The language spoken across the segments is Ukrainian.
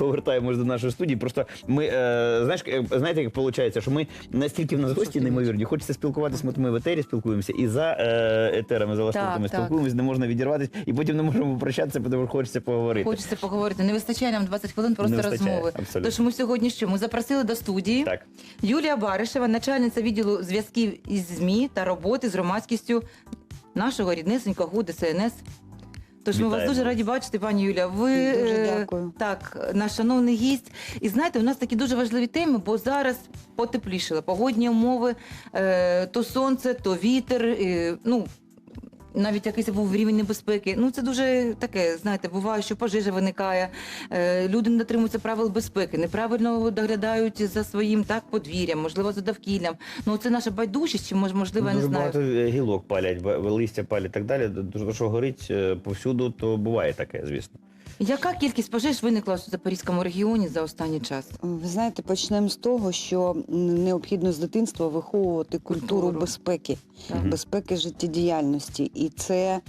повертаємось до нашої студії. Просто ми е, знаєш, е, знаєте, як виходить, що ми настільки в нас гості неймовірні, хочеться спілкуватися. От ми в етері спілкуємося і за е, етерами, за лаштунками спілкуємося, не можна відірватися, і потім не можемо попрощатися, тому хочеться поговорити. Хочеться поговорити. Не вистачає нам 20 хвилин просто Не розмови. абсолютно. Тож ми сьогодні що? Ми запросили до студії Так. Юлія Баришева, начальниця відділу зв'язків із ЗМІ та роботи з громадськістю нашого ріднесенького ДСНС. Тож ми вас Вітаємо. дуже раді бачити, пані Юля. Ви Дуже е, дякую. так, наш шановний гість. І знаєте, у нас такі дуже важливі теми, бо зараз потеплішили. Погодні умови, е, то сонце, то вітер. е, ну, навіть якийсь був рівень небезпеки. Ну це дуже таке, знаєте, буває, що пожежа виникає. Е, люди не дотримуються правил безпеки, неправильно доглядають за своїм так подвір'ям, можливо, за довкіллям. Ну це наша байдужість, чи мож- можливо, я не Дуже знаю. багато е, гілок палять, ба- листя палять і так далі. Дуже що горить е, повсюду, то буває таке, звісно. Яка кількість пожеж виникла у Запорізькому регіоні за останній час? Ви знаєте, почнемо з того, що необхідно з дитинства виховувати культуру, Культуру. безпеки, Так. безпеки життєдіяльності. І це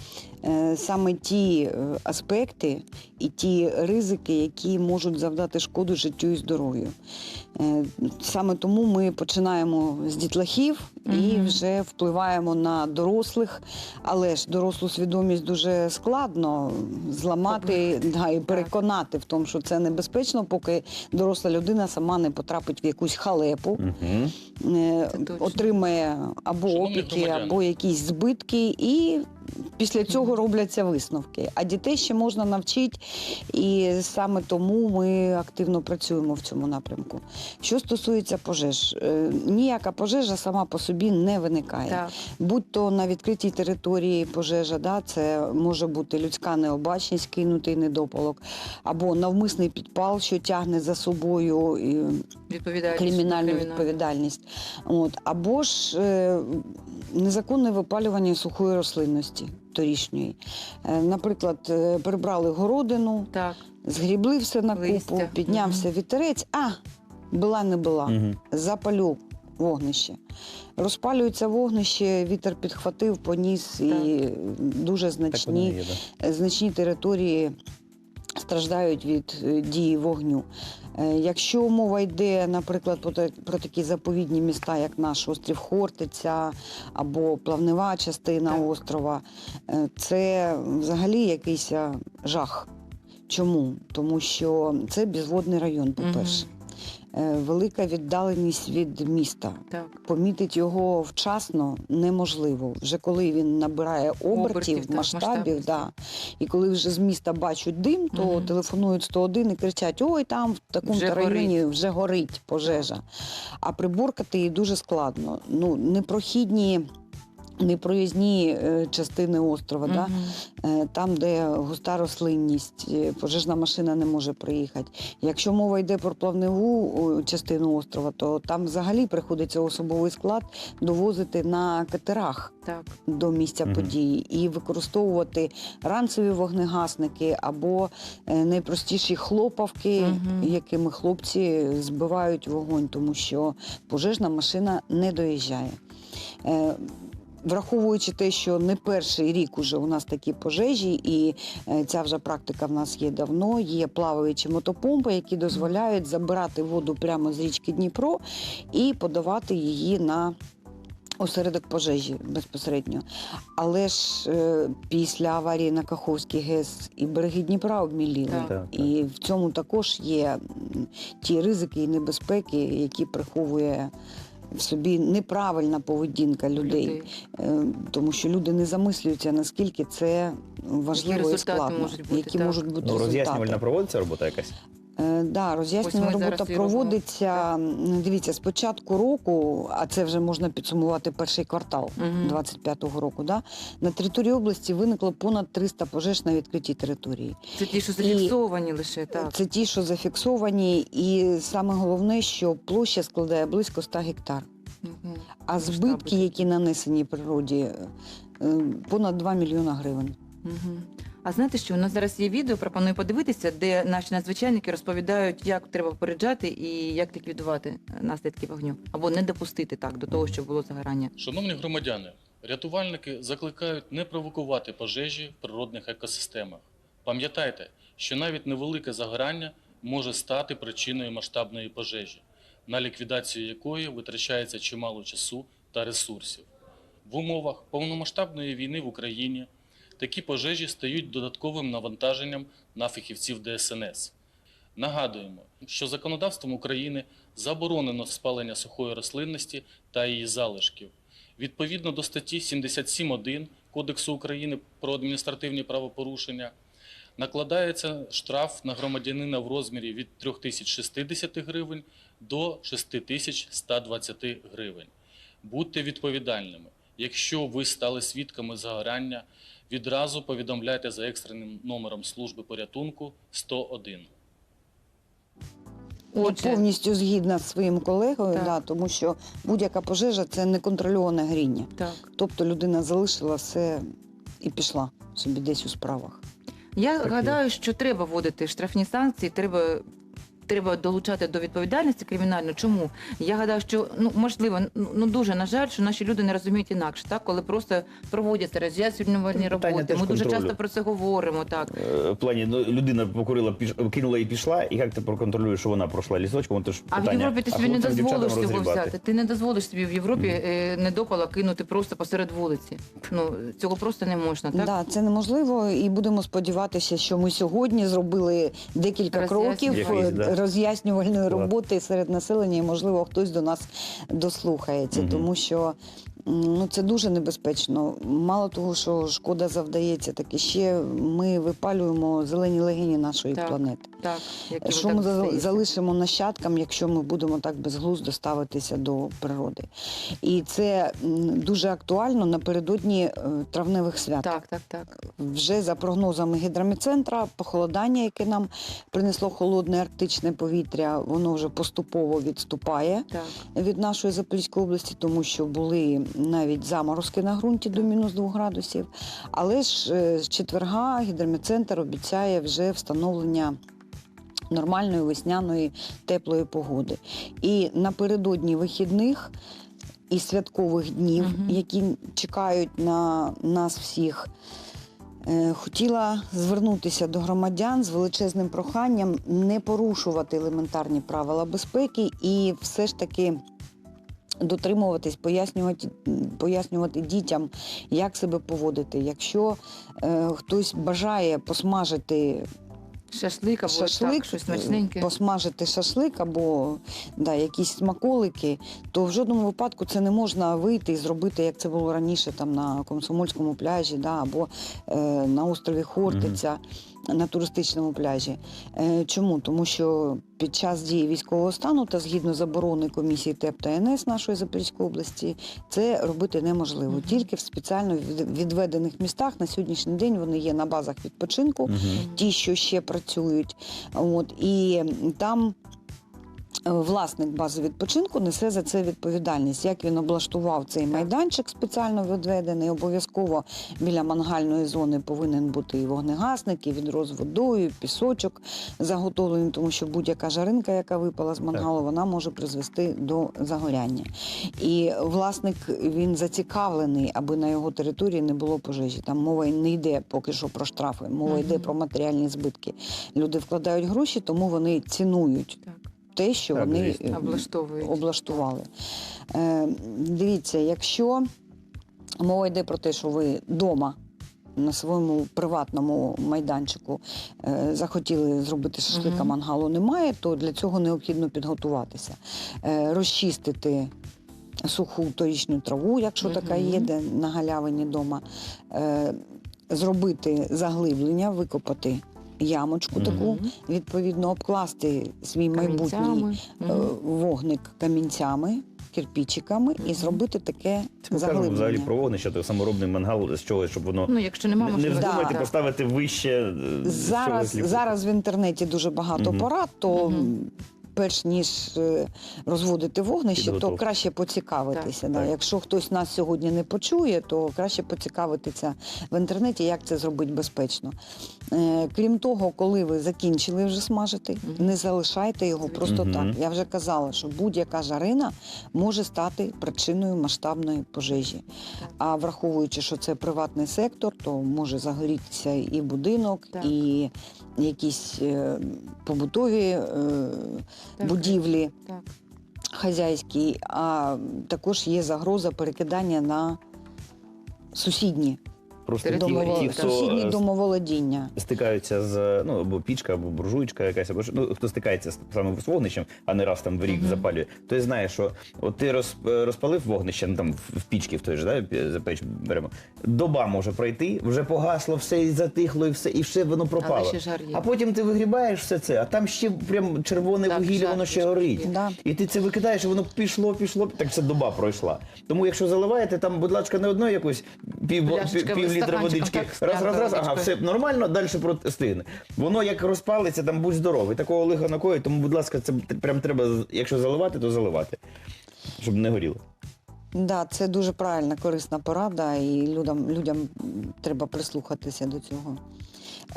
е, саме ті е, аспекти і ті ризики, які можуть завдати шкоду життю і здоров'ю. Е, саме тому ми починаємо з дітлахів і вже впливаємо на дорослих, але ж дорослу свідомість дуже складно зламати да, і переконати в тому, що це небезпечно, поки доросла людина сама не потрапить в якусь халепу, Угу. е, отримає або опіки, або якісь збитки, і після цього робляться висновки. А дітей ще можна навчити, і саме тому ми активно працюємо в цьому напрямку. Що стосується пожеж, е, ніяка пожежа сама по собі не виникає. Так. Будь то на відкритій території пожежа, да, це може бути людська необачність, кинутий недопалок, або навмисний підпал, що тягне за собою е, Відповідальність. кримінальну кримінальну. відповідальність. От. Або ж е, незаконне випалювання сухої рослинності торішньої. Е, наприклад, е, прибрали городину, Так. згрібли все на купу, Листя. піднявся вітерець, а була не була Угу. запалю вогнище. Розпалюється вогнище, вітер підхватив, поніс і дуже Так значні, є, да. значні території страждають від е, дії вогню. Е, Якщо мова йде, наприклад, про, та- про такі заповідні міста, як наш острів Хортиця або плавнева частина Так. острова, е, це взагалі якийсь жах. Чому? Тому що це безводний район, по-перше. Е, Велика віддаленість від міста. Так. Помітити його вчасно неможливо. Вже коли він набирає обертів, Обертів, так, масштабів, да. і коли вже з міста бачать дим, то угу. телефонують 101 і кричать: ой, там в такому Вже районі вже горить пожежа. А приборкати її дуже складно. Ну, непрохідні. Непроїзні е, частини острова, да? Мгм. Е, там, де густа рослинність, е, пожежна машина не може приїхати. Якщо мова йде про плавневу частину острова, то там взагалі приходиться особовий склад довозити на катерах Так. до місця Мгм. події і використовувати ранцеві вогнегасники або найпростіші хлопавки, Мгм. якими хлопці збивають вогонь, тому що пожежна машина не доїжджає. Враховуючи те, що не перший рік уже у нас такі пожежі, і е, ця вже практика в нас є давно. Є плаваючі мотопомпи, які дозволяють забирати воду прямо з річки Дніпро і подавати її на осередок пожежі безпосередньо. Але ж е, після аварії на Каховській ГЕС і береги Дніпра обміліли. Так. І в цьому також є ті ризики і небезпеки, які приховує в собі неправильна поведінка людей. Людей. Е, Тому що люди не замислюються, наскільки це важливо і складно, можуть бути, які так. можуть бути Ну, роз'яснювальна проводиться робота якась? Е, да, роз'яснювальна робота проводиться. Дивіться, з початку року, а це вже можна підсумувати перший квартал Мгм. 25-го року. Да, на території області виникло понад 300 пожеж на відкритій території. Це ті, що зафіксовані лише, так. Це ті, що зафіксовані, і саме головне, що площа складає близько 100 гектар. А збитки, які нанесені природі, е, понад 2 мільйона гривень. А знаєте що, у нас зараз є відео, пропоную подивитися, де наші надзвичайники розповідають, як треба попереджати і як ліквідувати наслідки вогню. Або не допустити так до того, що було загорання. Шановні громадяни, рятувальники закликають не провокувати пожежі в природних екосистемах. Пам'ятайте, що навіть невелике загорання може стати причиною масштабної пожежі, на ліквідацію якої витрачається чимало часу та ресурсів. В умовах повномасштабної війни в Україні такі пожежі стають додатковим навантаженням на фахівців ДСНС. Нагадуємо, що законодавством України заборонено спалення сухої рослинності та її залишків. Відповідно до статті 77.1 Кодексу України про адміністративні правопорушення накладається штраф на громадянина в розмірі від 3060 гривень до 6120 гривень. Будьте відповідальними. Якщо ви стали свідками загорання, відразу повідомляйте за екстреним номером служби порятунку 101. Я Отже, повністю згідна з своїм колегою, Так. да, тому що будь-яка пожежа це неконтрольоване горіння. так. Тобто людина залишила все і пішла собі десь у справах. Я Так, гадаю, що треба вводити штрафні санкції, треба. Треба долучати до відповідальності кримінальної. Чому? Я гадаю, що ну можливо, ну ну, дуже на жаль, що наші люди не розуміють інакше, так коли просто проводяться роз'яснювальні роботи. Ми дуже часто про це говоримо. Так Е, В плані, ну, людина покурила, піш... кинула і пішла, і як ти проконтролюєш, що вона пройшла лісочком? Це ж а в. Європі ти собі не дозволиш цього взяти. Ти не дозволиш собі в Європі Мгм. е, недопала кинути просто посеред вулиці. Ну цього просто не можна. Так Да, це неможливо, і будемо сподіватися, що ми сьогодні зробили декілька кроків Роз'яснювальні. Якісь, да. Роз'яснювальної роботи серед населення, і можливо хтось до нас дослухається, тому що ну це дуже небезпечно. Мало того, що шкода завдається, так і ще ми випалюємо зелені легені нашої Так. планети. так які Що ми так за- залишимо нащадкам, якщо ми будемо так безглуздо ставитися до природи? І це дуже актуально напередодні е, травневих свят. Так, так, так. Вже за прогнозами гідромедцентра, похолодання, яке нам принесло холодне арктичне повітря, воно вже поступово відступає так. від нашої Запорізької області, тому що були навіть заморозки на ґрунті до мінус 2 градусів. Але ж е, з четверга гідрометцентр обіцяє вже встановлення. Нормальної весняної теплої погоди. І напередодні вихідних і святкових днів, Мгм. які чекають на нас всіх, е, хотіла звернутися до громадян з величезним проханням не порушувати елементарні правила безпеки і все ж таки дотримуватись, пояснювати, пояснювати дітям, як себе поводити. Якщо е, хтось бажає посмажити Шашлик або шашлик, так, щось смачненьке. посмажити шашлик або да, якісь смаколики, то в жодному випадку це не можна вийти і зробити, як це було раніше там на комсомольському пляжі, да, або е, на острові Хортиця. На туристичному пляжі. Е, чому? Тому що під час дії військового стану та згідно заборони комісії ТЕП та НС нашої Запорізької області, це робити неможливо. Тільки в спеціально від- відведених містах на сьогоднішній день вони є на базах відпочинку угу. ті, що ще працюють. От і там. Е, Власник бази відпочинку несе за це відповідальність. Як він облаштував цей майданчик спеціально відведений, обов'язково біля мангальної зони повинен бути і вогнегасник, і відро з водою, і пісочок заготовлений, тому що будь-яка жаринка, яка випала з мангалу, вона може призвести до загоряння. І власник він зацікавлений, аби на його території не було пожежі. Там мова не йде поки що про штрафи, мова йде про матеріальні збитки. Люди вкладають гроші, тому вони цінують Так, те, що Так, вони е, облаштовують. облаштували. Е, дивіться, якщо мова йде про те, що ви вдома на своєму приватному майданчику е, захотіли зробити шашлика, Мгм. мангалу немає, то для цього необхідно підготуватися, е, розчистити. Суху торічну траву, якщо така є, де на галявині вдома, е, зробити заглиблення, викопати ямочку Мгм. таку, відповідно обкласти свій майбутній Камінцями. е, Мгм. вогник камінцями, кирпічиками і Мгм. зробити таке Це ми кажемо взагалі заглиблення. про вогнище, то саморобний мангал з чогось, щоб воно Ну, якщо нема не, не можливості. вздумайте Так. поставити вище. е, Зараз, чогось ліпити. зараз в інтернеті дуже багато Мгм. порад, то Мгм. Перш ніж е, розводити вогнище, то Підготовка. краще поцікавитися. Так, да. так. Якщо хтось нас сьогодні не почує, то краще поцікавитися в інтернеті, як це зробити безпечно. Е, Крім того, коли ви закінчили вже смажити, Мгм. не залишайте його просто Мгм. так. Я вже казала, що будь-яка жарина може стати причиною масштабної пожежі. А враховуючи, що це приватний сектор, то може загорітися і будинок, Так. і якісь е, побутові е. Будівлі Так. хазяйській, а також є загроза перекидання на сусідні, Просто ті, Території, ті, хто е, домоволодіння. стикаються з ну або пічка, або буржуйка якась, або ну хто стикається з саме з вогнищем, а не раз там в рік Мгм. запалює, той знає, що от ти роз, е, розпалив вогнище, ну там в пічки в той же, да, за печ беремо. Доба може пройти, вже погасло все і затихло, і все, і все воно пропало. Але ще жар є. А потім ти вигрібаєш все це, а там ще прям червоне Так, вугілля, жар воно ще горить. Да. І ти це викидаєш, і воно пішло, пішло, так це доба пройшла. Тому якщо заливаєте, там, будь ласка, не одної якусь пів, пів, пів літра водички. раз, раз, раз, ага, все нормально, далі стигне. Воно як розпалиться, там будь здоровий. Такого лиха накоїть, тому, будь ласка, це прям треба, якщо заливати, то заливати. Щоб не горіло. Да, це дуже правильна, корисна порада, і людям, людям треба прислухатися до цього.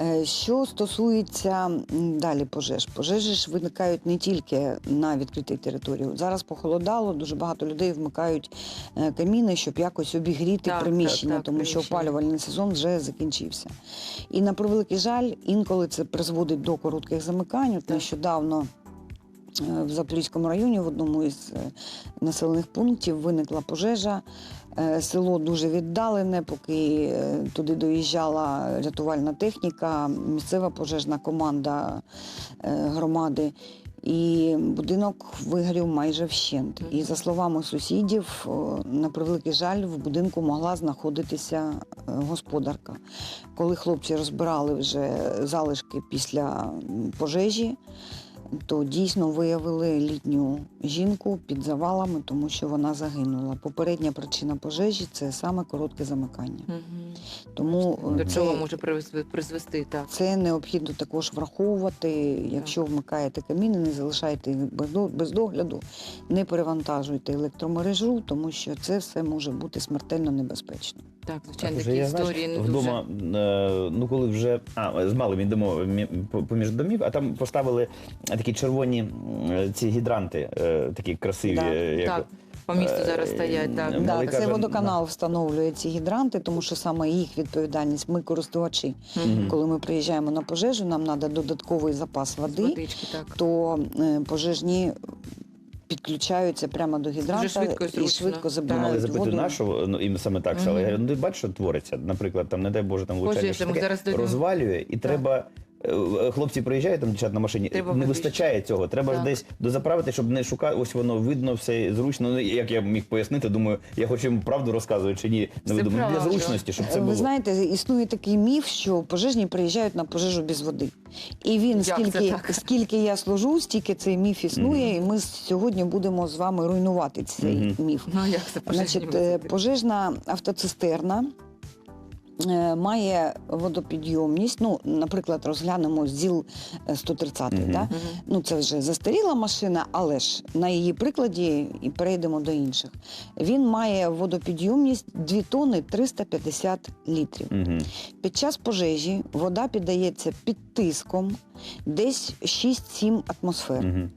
Е, Що стосується далі пожеж, пожежі ж виникають не тільки на відкритій території. Зараз похолодало, дуже багато людей вмикають е, каміни, щоб якось обігріти Так, приміщення, так, так, тому що опалювальний сезон вже закінчився. І на превеликий жаль, інколи це призводить до коротких замикань. От нещодавно е, в Запорізькому районі в одному із населених пунктів виникла пожежа. Е, Село дуже віддалене, поки е, туди доїжджала рятувальна техніка, місцева пожежна команда е, громади. І будинок вигорів майже вщент. І за словами сусідів, на превеликий жаль, в будинку могла знаходитися господарка. Коли хлопці розбирали вже залишки після пожежі, то дійсно виявили літню жінку під завалами, тому що вона загинула. Попередня причина пожежі це саме коротке замикання. Мгм. Тому е, До це, чого може призвести, так. це необхідно також враховувати. Якщо вмикаєте каміни, не залишайте їх без догляду, не перевантажуйте електромережу, тому що це все може бути смертельно небезпечно. Так, звичайно, такі я, знаєш, не вдома, е, ну коли вже а, з малим йдемо поміж домів, а там поставили такі червоні ці гідранти, е, такі красиві. Да. е, як- так. По місту е, зараз стоять. Так. Да, це каже, водоканал встановлює ці гідранти, тому що саме їх відповідальність. Ми користувачі. Мгм. Коли ми приїжджаємо на пожежу, нам треба додатковий запас води, Водички, так. то пожежні підключаються прямо до гідранта швидко і і швидко забирають воду. на що ну, їм саме так стало. Мгм. Я говорю, ну ти бачиш, що твориться. Наприклад, там, не дай Боже, там влучання зараз розвалює, і треба. Е, Хлопці приїжджають там дівчат на машині, Треба не вибільшити. вистачає цього. Треба ж Так. десь дозаправити, щоб не шукати. Ось воно видно, все зручно. Ну як я міг пояснити, думаю, я хочу їм правду розказувати чи ні. Не думаю, для правда. зручності, щоб це Ви було. знаєте, існує такий міф, що пожежні приїжджають на пожежу без води. І він, Як це скільки, так? скільки я служу, стільки цей міф існує, і ми сьогодні будемо з вами руйнувати цей Мгм. міф. Ну, як це пожежні Значить, е, пожежна автоцистерна має водопідйомність. Ну, наприклад, розглянемо ЗІЛ е, 130. Мгм. Да? Мгм. Ну, це вже застаріла машина, але ж на її прикладі і перейдемо до інших. Він має водопідйомність 2 тонни 350 літрів. Угу. Під час пожежі вода піддається під тиском десь 6-7 атмосфер. Угу.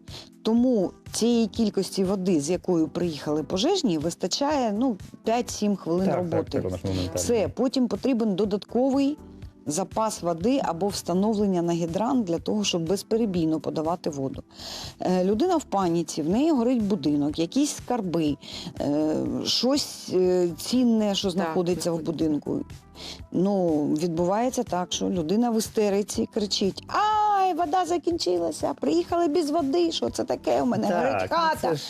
Тому цієї кількості води, з якою приїхали пожежні, вистачає ну, 5-7 хвилин Так, роботи. так, так. Все, потім потрібен додатковий запас води або встановлення на гідрант для того, щоб безперебійно подавати воду. Е, людина в паніці, в неї горить будинок, якісь скарби, е, щось е, цінне, що знаходиться в будинку. Ну, відбувається так, що людина в істериці кричить: Ай, вода закінчилася! Приїхали без води. Що це таке? У мене горить хата. ж-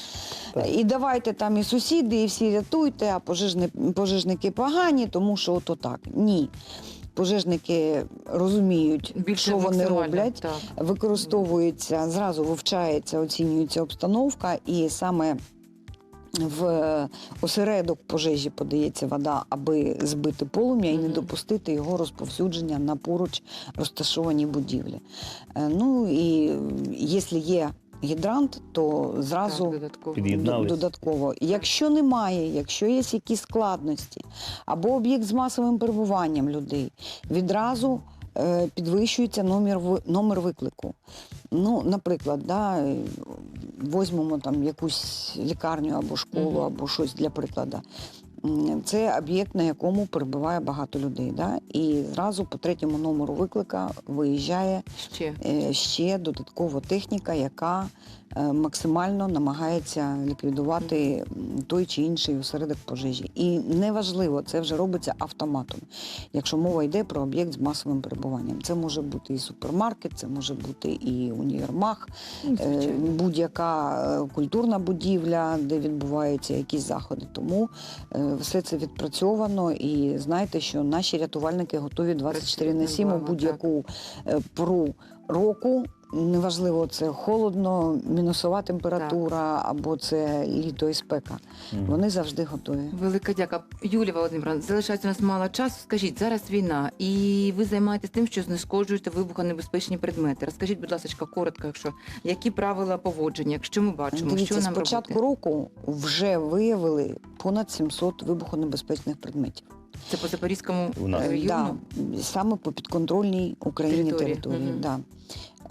І давайте там і сусіди, і всі рятуйте, а пожежни, пожежники погані, тому що ото так. Ні. Пожежники розуміють, Більше що вони роблять, Так. використовується, зразу вивчається, оцінюється обстановка, і саме в осередок пожежі подається вода, аби збити полум'я і не допустити його розповсюдження на поруч розташовані будівлі. Е, Ну і якщо є гідрант, то зразу Так, додатково. Додатково. Якщо немає, якщо є якісь складності, або об'єкт з масовим перебуванням людей, відразу е, підвищується номер, номер виклику. Ну, наприклад, да, возьмемо там якусь лікарню або школу, або щось для прикладу. Це об'єкт, на якому перебуває багато людей. Да? І зразу по третьому номеру виклика виїжджає Ще. е, ще додаткова техніка, яка е, максимально намагається ліквідувати той чи інший осередок пожежі. І неважливо, це вже робиться автоматом. Якщо мова йде про об'єкт з масовим перебуванням, це може бути і супермаркет, це може бути і універмаг, Ну, е, будь-яка культурна будівля, де відбуваються якісь заходи. Тому е, все це відпрацьовано. І знайте, що наші рятувальники готові 24 на 7 у будь-яку е, пору року. Неважливо, це холодно, мінусова температура або це літо і спека. Мгм. Вони завжди готові. Велика дяка. Юлія Володимирівна, залишається у нас мало часу. Скажіть, зараз війна, і ви займаєтесь тим, що знешкоджуєте вибухонебезпечні предмети. Розкажіть, будь ласка, коротко, якщо які правила поводження, якщо ми бачимо, Дивіться, що з нам початку робити? року вже виявили понад 700 вибухонебезпечних предметів. Це по Запорізькому У нас. е, Е. Да, саме по підконтрольній Україні Території, території. мгм. Да.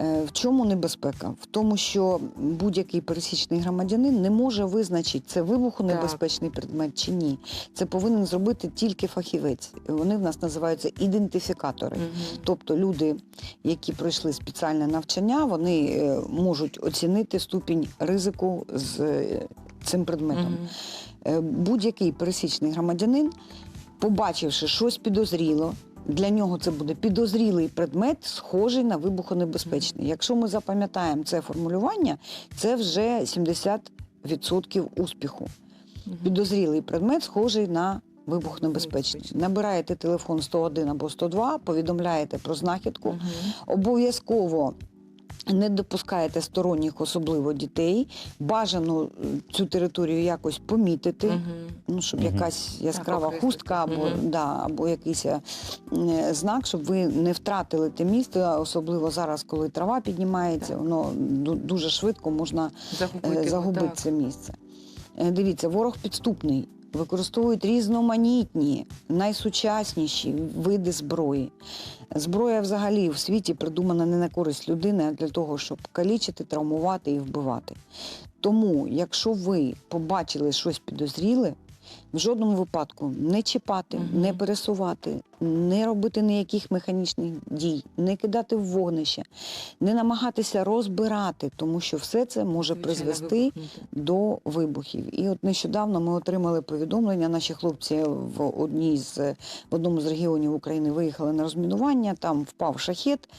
Е, В чому небезпека? В тому, що будь-який пересічний громадянин не може визначити, це вибухонебезпечний предмет чи ні. Це повинен зробити тільки фахівець. Вони в нас називаються ідентифікатори. Мгм. Тобто люди, які пройшли спеціальне навчання, вони е, можуть оцінити ступінь ризику з е, цим предметом. Е, будь-який пересічний громадянин, побачивши щось підозріло, для нього це буде підозрілий предмет, схожий на вибухонебезпечний. Якщо ми запам'ятаємо це формулювання, це вже 70% успіху. Підозрілий предмет схожий на вибухонебезпечний. Небезпечний. Набираєте телефон 101 або 102, повідомляєте про знахідку, обов'язково. Не допускаєте сторонніх, особливо дітей. Бажано е, цю територію якось помітити, Мгм. ну щоб Мгм. якась яскрава окреслити. хустка або Мгм. да, або якийсь е, знак, щоб ви не втратили те місце, особливо зараз, коли трава піднімається, Так. воно дуже швидко можна Загубити, е, загубити так. це місце. Е, Дивіться, ворог підступний. Використовують різноманітні, найсучасніші види зброї. Зброя взагалі в світі придумана не на користь людини, а для того, щоб калічити, травмувати і вбивати. Тому, якщо ви побачили щось підозріле, в жодному випадку не чіпати, Мгм. не пересувати, не робити ніяких механічних дій, не кидати в вогнище, не намагатися розбирати, тому що все це може призвести до вибухів. І от нещодавно ми отримали повідомлення. Наші хлопці в одній з в одному з регіонів України виїхали на розмінування. Там впав шахет.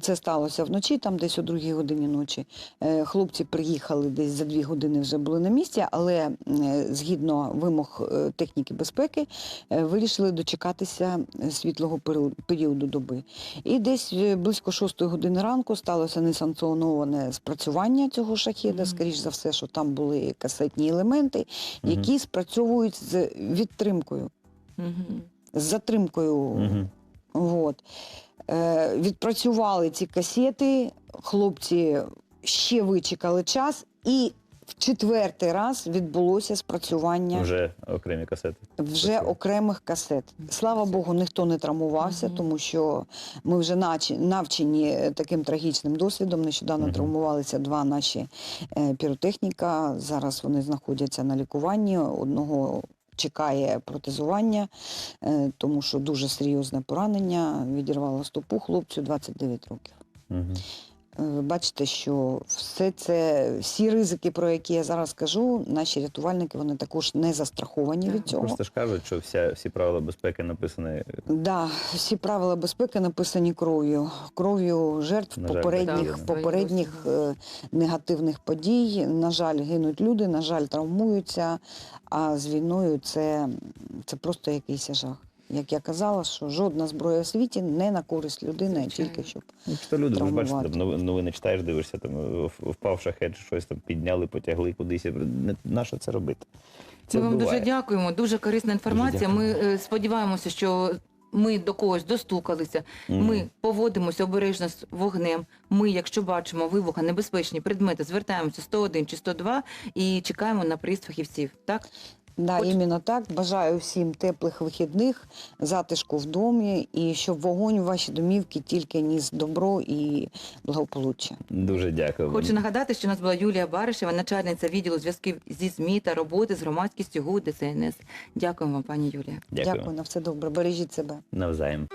Це сталося вночі, там десь о другій годині ночі. Е, Хлопці приїхали десь за дві години вже були на місці, але е, згідно вимог е, техніки безпеки вирішили дочекатися світлого періоду- доби. І десь близько шостої години ранку сталося несанкціоноване спрацювання цього шахеда. Мгм. Скоріш за все, що там були касетні елементи, які спрацьовують з відтримкою, Мгм. з затримкою. Мгм. От. Е, відпрацювали ці касети, хлопці ще вичекали час, і в четвертий раз відбулося спрацювання вже, Вже окремі касети. Окей. окремих касет. Слава Богу, ніхто не травмувався, Мгм. тому що ми вже наче- навчені таким трагічним досвідом. Нещодавно Мгм. травмувалися два наші е, піротехніка. Зараз вони знаходяться на лікуванні. Одного чекає протезування, е, тому що дуже серйозне поранення. Відірвало стопу хлопцю 29 років. Мгм. Е, Ви бачите, що все це, всі ризики, про які я зараз кажу, наші рятувальники вони також не застраховані від цього. Просто ж кажуть, що вся, всі правила безпеки написані Да, всі правила безпеки написані кров'ю, кров'ю жертв На жаль, попередніх, так. попередніх е, негативних подій. На жаль, гинуть люди, на жаль, травмуються. А з війною це, це просто якийсь жах. Як я казала, що жодна зброя в світі не на користь людини, а тільки щоб Ну, що люди, ви ж бачите, там новини, читаєш, дивишся, там е, впав шахет, щось там підняли, потягли кудись. На що це робити? Це Ми вам буває. дуже дякуємо. Дуже корисна інформація. Дуже Ми е, сподіваємося, що ми до когось достукалися, Мгм. ми поводимося обережно з вогнем. Ми, якщо бачимо вибухонебезпечні предмети, звертаємося 101 чи 102 і чекаємо на приїзд фахівців. Так? Да, Хоч- іменно так. Бажаю всім теплих вихідних, затишку в домі і щоб вогонь у ваші домівки тільки ніс добро і благополуччя. Дуже дякую. Хочу нагадати, що у нас була Юлія Баришева, начальниця відділу зв'язків зі ЗМІ та роботи з громадськістю ГУ ДСНС. Дякуємо вам, пані Юлія. Дякую. Дякую на все добре. Бережіть себе. Навзаєм.